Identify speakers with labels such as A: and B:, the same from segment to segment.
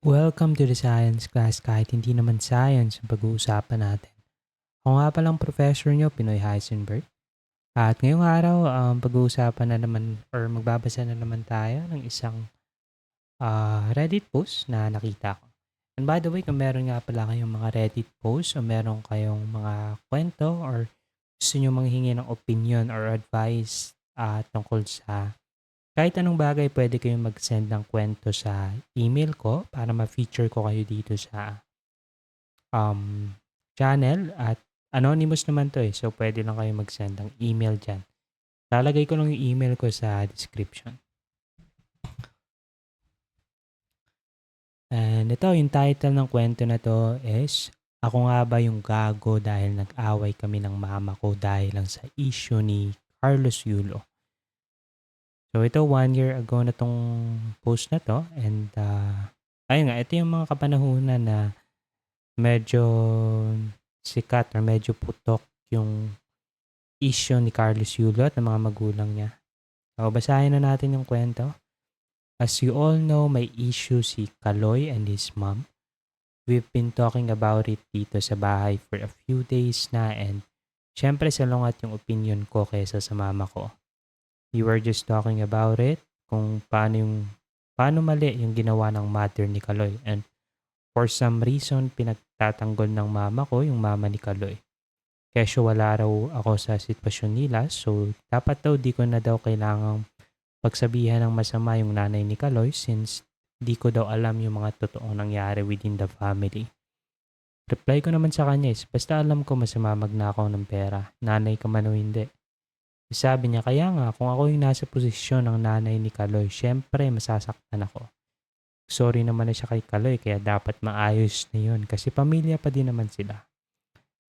A: Welcome to the science class kahit hindi naman science ang pag-uusapan natin. Ako nga palang professor nyo, Pinoy Heisenberg. At ngayong araw, um, pag-uusapan na naman or magbabasa na naman tayo ng isang ah, Reddit post na nakita ko. And by the way, kung meron nga pala kayong mga Reddit post o meron kayong mga kwento or gusto nyo manghingi ng opinion or advice ah, tungkol sa kahit anong bagay, pwede kayong mag-send ng kwento sa email ko para ma-feature ko kayo dito sa um, channel. At anonymous naman to eh. So, pwede lang kayo mag-send ng email dyan. Lalagay ko lang yung email ko sa description. And ito, yung title ng kwento na to is Ako nga ba yung gago dahil nag-away kami ng mama ko dahil lang sa issue ni Carlos Yulo. So ito one year ago na tong post na to and uh, ayun nga ito yung mga kapanahunan na medyo sikat or medyo putok yung issue ni Carlos Yulo at ng mga magulang niya. So basahin na natin yung kwento. As you all know, may issue si Kaloy and his mom. We've been talking about it dito sa bahay for a few days na and syempre salungat yung opinion ko kaysa sa mama ko we were just talking about it, kung paano yung, paano mali yung ginawa ng mother ni Kaloy. And for some reason, pinagtatanggol ng mama ko, yung mama ni Kaloy. Kesyo wala raw ako sa sitwasyon nila, so dapat daw di ko na daw kailangang pagsabihan ng masama yung nanay ni Kaloy since di ko daw alam yung mga totoong nangyari within the family. Reply ko naman sa kanya is, basta alam ko masama magnakaw ng pera, nanay ka man o hindi. Sabi niya, kaya nga, kung ako yung nasa posisyon ng nanay ni Kaloy, syempre masasaktan ako. Sorry naman na siya kay Kaloy, kaya dapat maayos na yun. Kasi pamilya pa din naman sila.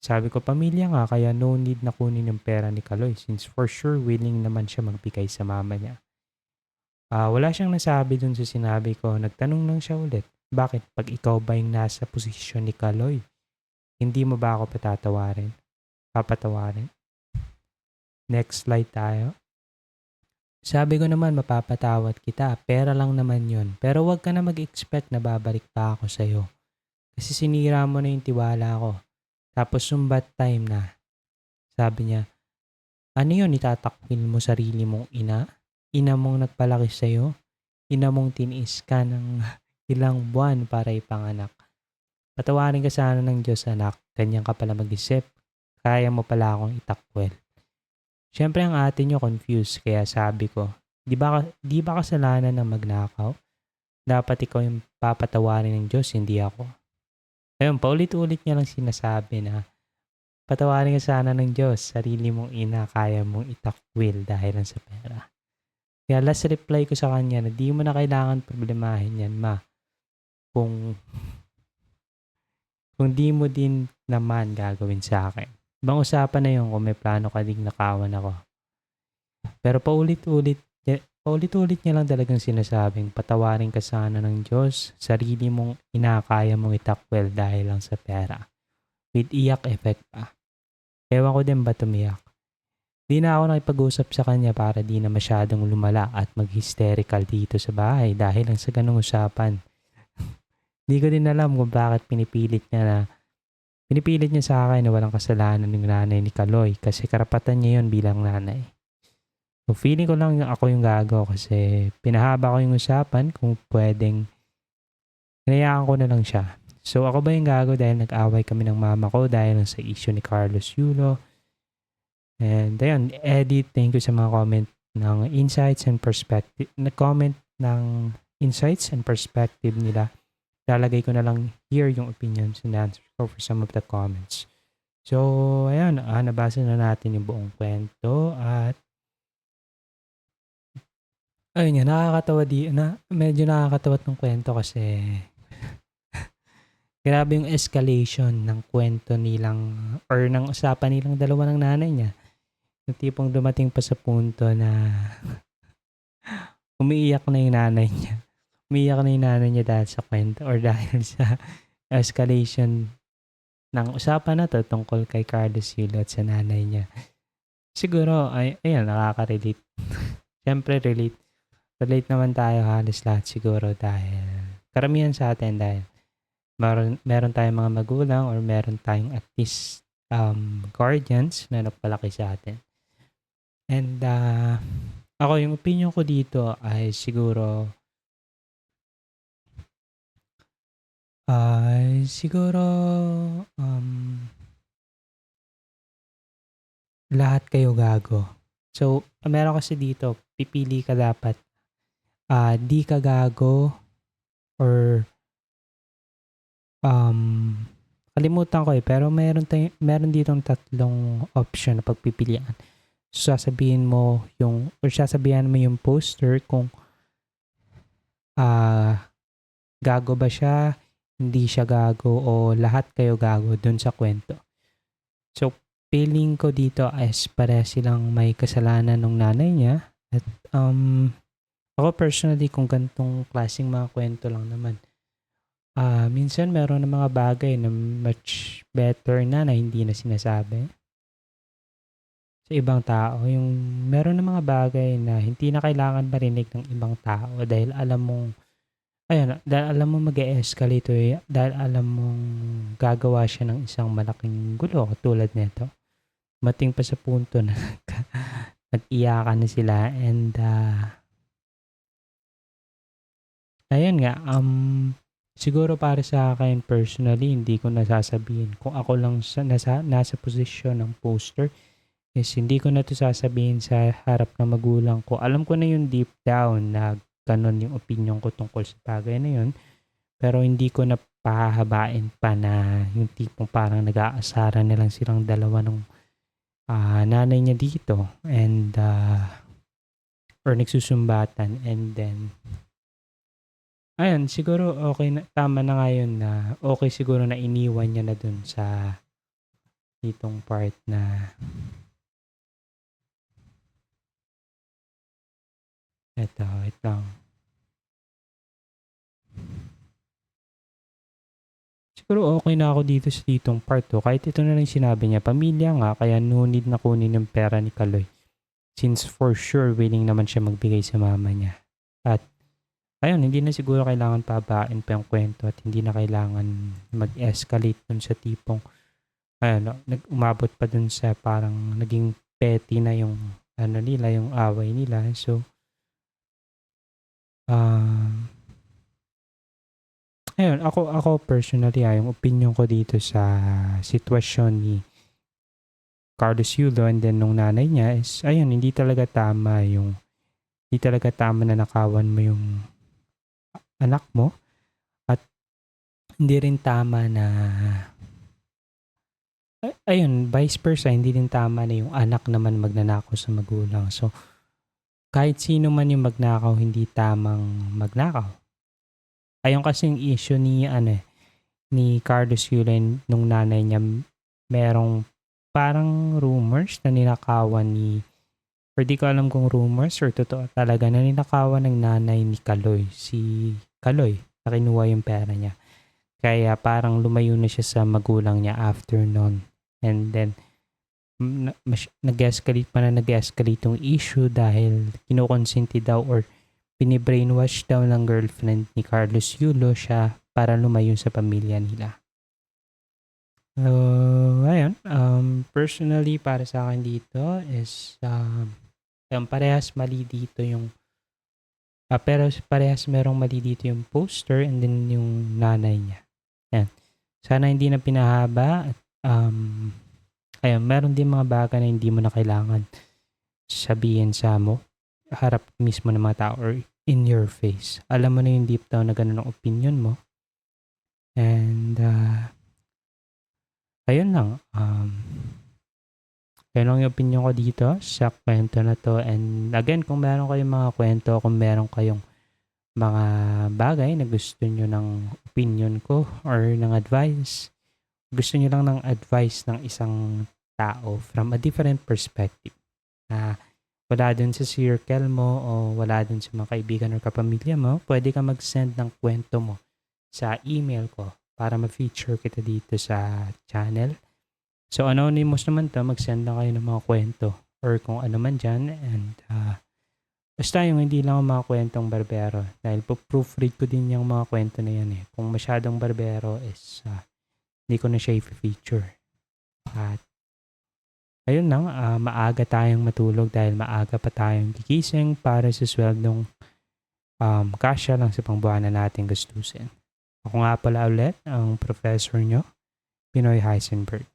A: Sabi ko, pamilya nga, kaya no need na kunin yung pera ni Kaloy since for sure willing naman siya magbigay sa mama niya. Uh, wala siyang nasabi dun sa sinabi ko. Nagtanong lang siya ulit, bakit pag ikaw ba yung nasa posisyon ni Kaloy, hindi mo ba ako patatawarin? Papatawarin? Next slide tayo. Sabi ko naman mapapatawad kita, pera lang naman yon. Pero wag ka na mag-expect na babalik pa ako sa'yo. Kasi sinira mo na yung tiwala ko. Tapos sumbat time na. Sabi niya, ano yun itatakwil mo sarili mong ina? Ina mong nagpalaki sa'yo? Ina mong tiniis ka ng ilang buwan para ipanganak. Patawarin ka sana ng Diyos anak, ganyan ka pala mag-isip. Kaya mo pala akong itakwil. Siyempre ang ate nyo confused kaya sabi ko, di ba, di ba kasalanan ng magnakaw? Dapat ikaw yung papatawarin ng Diyos, hindi ako. Ayun, paulit-ulit niya lang sinasabi na patawarin ka sana ng Diyos, sarili mong ina, kaya mong itakwil dahil lang sa pera. Kaya last reply ko sa kanya na di mo na kailangan problemahin yan, ma. Kung kung di mo din naman gagawin sa akin. Ibang usapan na yun kung may plano ka ding nakawan ako. Pero paulit-ulit, paulit-ulit niya lang talagang sinasabing patawarin ka sana ng Diyos, sarili mong inakaya mong itakwel dahil lang sa pera. With iyak effect pa. Ewan ko din ba tumiyak. Di na ako nakipag-usap sa kanya para di na masyadong lumala at mag-hysterical dito sa bahay dahil lang sa ganung usapan. Di ko din alam kung bakit pinipilit niya na Pinipilit niya sa akin na walang kasalanan ng nanay ni Kaloy kasi karapatan niya yon bilang nanay. So feeling ko lang ako yung gago kasi pinahaba ko yung usapan kung pwedeng hinayaan ko na lang siya. So ako ba yung gago dahil nag-away kami ng mama ko dahil sa issue ni Carlos Yulo. And ayun, edit, thank you sa mga comment ng insights and perspective, na comment ng insights and perspective nila lalagay ko na lang here yung opinions and answers for some of the comments. So, ayan, ah, nabasa na natin yung buong kwento at ayun nga, nakakatawa di, na, medyo nakakatawa tong kwento kasi grabe yung escalation ng kwento nilang or ng usapan nilang dalawa ng nanay niya. Yung tipong dumating pa sa punto na umiiyak na yung nanay niya umiyak na yung nanay niya dahil sa kwento or dahil sa escalation ng usapan na to tungkol kay Carlos Yulo at sa nanay niya. Siguro, ay, ayan, nakaka-relate. Siyempre, relate. Relate naman tayo halos lahat siguro dahil karamihan sa atin dahil meron, meron tayong mga magulang or meron tayong at least um, guardians na nagpalaki sa atin. And uh, ako, yung opinion ko dito ay siguro ay siguro um, lahat kayo gago. So, meron kasi dito, pipili ka dapat. Ah, di ka gago or um, kalimutan ko eh, pero meron, tay- meron ditong tatlong option na pagpipilian. Sasabihin mo yung, or sasabihan mo yung poster kung ah, gago ba siya, hindi siya gago, o lahat kayo gago dun sa kwento. So, feeling ko dito is pare silang may kasalanan ng nanay niya. At um, ako personally, kung ganitong klaseng mga kwento lang naman, ah minsan meron na mga bagay na much better na na hindi na sinasabi sa ibang tao. Yung meron na mga bagay na hindi na kailangan marinig ng ibang tao dahil alam mong ayun, dahil alam mo mag escalate eh, dahil alam mong gagawa siya ng isang malaking gulo katulad nito mating pa sa punto na nag-iyakan na sila and uh, ayun nga um siguro para sa akin personally hindi ko nasasabihin. Kung ako lang sa, nasa, nasa posisyon ng poster is hindi ko na to sasabihin sa harap ng magulang ko. Alam ko na yung deep down na ganun yung opinion ko tungkol sa bagay na yun. Pero hindi ko na pahahabain pa na yung tipong parang nag-aasara na lang silang dalawa ng ah, nanay niya dito and uh, or nagsusumbatan and then ayun siguro okay na tama na ngayon na okay siguro na iniwan niya na dun sa itong part na eto wait Siguro okay na ako dito sa ditong part 2. Kahit ito na lang sinabi niya, pamilya nga, kaya no need na kunin yung pera ni Kaloy. Since for sure, willing naman siya magbigay sa mama niya. At ayun, hindi na siguro kailangan pabain pa yung kwento at hindi na kailangan mag-escalate dun sa tipong ayun, nag-umabot pa dun sa parang naging petty na yung ano nila, yung away nila. So, um, uh, Ayun, ako ako personally, ah, yung opinion ko dito sa sitwasyon ni Carlos Yulo and then nung nanay niya is, ayun, hindi talaga tama yung, hindi talaga tama na nakawan mo yung anak mo at hindi rin tama na ayun, vice versa, hindi din tama na yung anak naman magnanakaw sa magulang. So, kahit sino man yung magnakaw, hindi tamang magnakaw. Ayun kasi yung issue ni ano eh, ni Carlos Yulen nung nanay niya. Merong parang rumors na ninakawan ni or di ko alam kung rumors or totoo talaga na ninakawan ng nanay ni Kaloy si Kaloy na kinuha yung pera niya. Kaya parang lumayo na siya sa magulang niya after nun. And then nag-escalate pa na nag-escalate yung issue dahil kinukonsente daw or Binibrainwash daw ng girlfriend ni Carlos Yulo siya para lumayo sa pamilya nila. So, ayun. Um, personally, para sa akin dito is um, um, parehas mali dito yung uh, pero parehas merong mali dito yung poster and then yung nanay niya. Ayan. Sana hindi na pinahaba at um, ayun, meron din mga bagay na hindi mo na kailangan sabihin sa mo harap mismo ng mga tao or in your face. Alam mo na yung deep down na ganun ang opinion mo. And, uh, ayun lang. Um, ayun lang yung opinion ko dito sa kwento na to. And again, kung meron kayong mga kwento, kung meron kayong mga bagay na gusto nyo ng opinion ko or ng advice, gusto nyo lang ng advice ng isang tao from a different perspective. Uh, wala dun sa circle mo o wala dun sa mga kaibigan or kapamilya mo, pwede ka mag-send ng kwento mo sa email ko para ma-feature kita dito sa channel. So, anonymous naman to, mag-send lang kayo ng mga kwento or kung ano man dyan. And, uh, Basta yung hindi lang ang mga kwentong barbero. Dahil po proofread ko din yung mga kwento na yan eh. Kung masyadong barbero is ah, hindi ko na siya i-feature. At ayun lang, ah, maaga tayong matulog dahil maaga pa tayong gigising para sa sweldong um, kasya lang sa pangbuwanan natin gastusin. Ako nga pala ulit ang professor nyo, Pinoy Heisenberg.